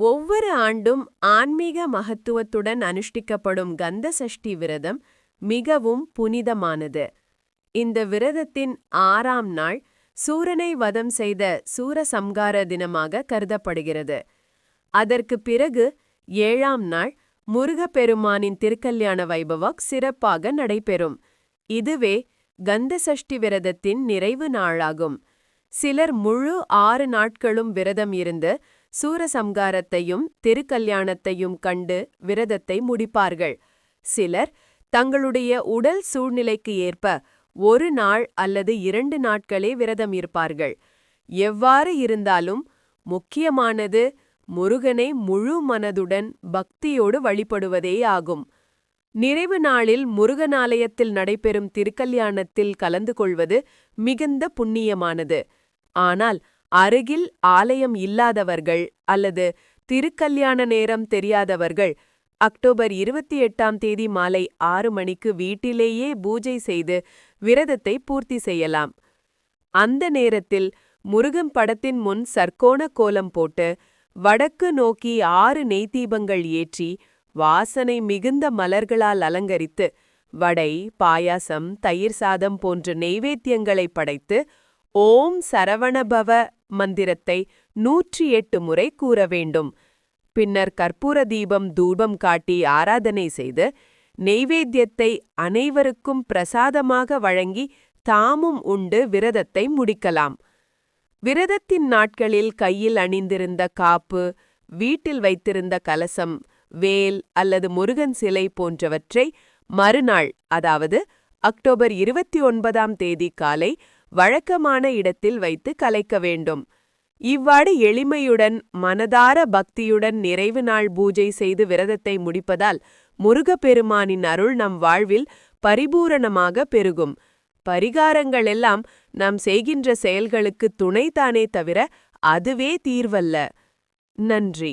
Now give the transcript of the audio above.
ஒவ்வொரு ஆண்டும் ஆன்மீக மகத்துவத்துடன் அனுஷ்டிக்கப்படும் கந்த சஷ்டி விரதம் மிகவும் புனிதமானது. இந்த விரதத்தின் ஆறாம் நாள் சூரனை வதம் செய்த சூரசம்கார தினமாக கருதப்படுகிறது. அதற்கு பிறகு ஏழாம் நாள் முருகப்பெருமானின் திருக்கல்யாண வைபவம் சிறப்பாக நடைபெறும். இதுவே கந்த சஷ்டி விரதத்தின் நிறைவு நாளாகும். சிலர் முழு ஆறு நாட்களும் விரதம் இருந்து சூரசம்காரத்தையும் திருக்கல்யாணத்தையும் கண்டு விரதத்தை முடிப்பார்கள். சிலர் தங்களுடைய உடல் சூழ்நிலைக்கு ஏற்ப ஒரு நாள் அல்லது இரண்டு நாட்களே விரதம் இருப்பார்கள். எவ்வாறு இருந்தாலும் முக்கியமானது முருகனை முழு மனதுடன் பக்தியோடு வழிபடுவதே ஆகும். நிறைவு நாளில் முருகனாலயத்தில் நடைபெறும் திருக்கல்யாணத்தில் கலந்து கொள்வது மிகுந்த புண்ணியமானது. ஆனால் அருகில் ஆலயம் இல்லாதவர்கள் அல்லது திருக்கல்யாண நேரம் தெரியாதவர்கள் அக்டோபர் இருபத்தி எட்டாம் தேதி மாலை ஆறு மணிக்கு வீட்டிலேயே பூஜை செய்து விரதத்தை பூர்த்தி செய்யலாம். அந்த நேரத்தில் முருகன் படத்தின் முன் சர்க்கோண கோலம் போட்டு வடக்கு நோக்கி ஆறு நெய்தீபங்கள் ஏற்றி வாசனை மிகுந்த மலர்களால் அலங்கரித்து வடை பாயாசம் தயிர் சாதம் போன்ற நெய்வேத்தியங்களை படைத்து ஓம் சரவணபவ மந்திரத்தை நூற்றி எட்டு முறை கூற வேண்டும். பின்னர் கற்பூர தீபம் தூபம் காட்டி ஆராதனை செய்து நெய்வேத்தியத்தை அனைவருக்கும் பிரசாதமாக வழங்கி தாமும் உண்டு விரதத்தை முடிக்கலாம். விரதத்தின் நாட்களில் கையில் அணிந்திருந்த காப்பு வீட்டில் வைத்திருந்த கலசம் வேல் அல்லது முருகன் சிலை போன்றவற்றை மறுநாள் அதாவது அக்டோபர் இருபத்தி ஒன்பதாம் தேதி காலை வழக்கமான இடத்தில் வைத்து கலைக்க வேண்டும். இவ்வாறு எளிமையுடன் மனதார பக்தியுடன் நிறைவு நாள் பூஜை செய்து விரதத்தை முடிப்பதால் முருகப்பெருமானின் அருள் நம் வாழ்வில் பரிபூரணமாக பெருகும். பரிகாரங்கள் எல்லாம் நாம் செய்கின்ற செயல்களுக்கு துணைதானே தவிர அதுவே தீர்வல்ல. நன்றி.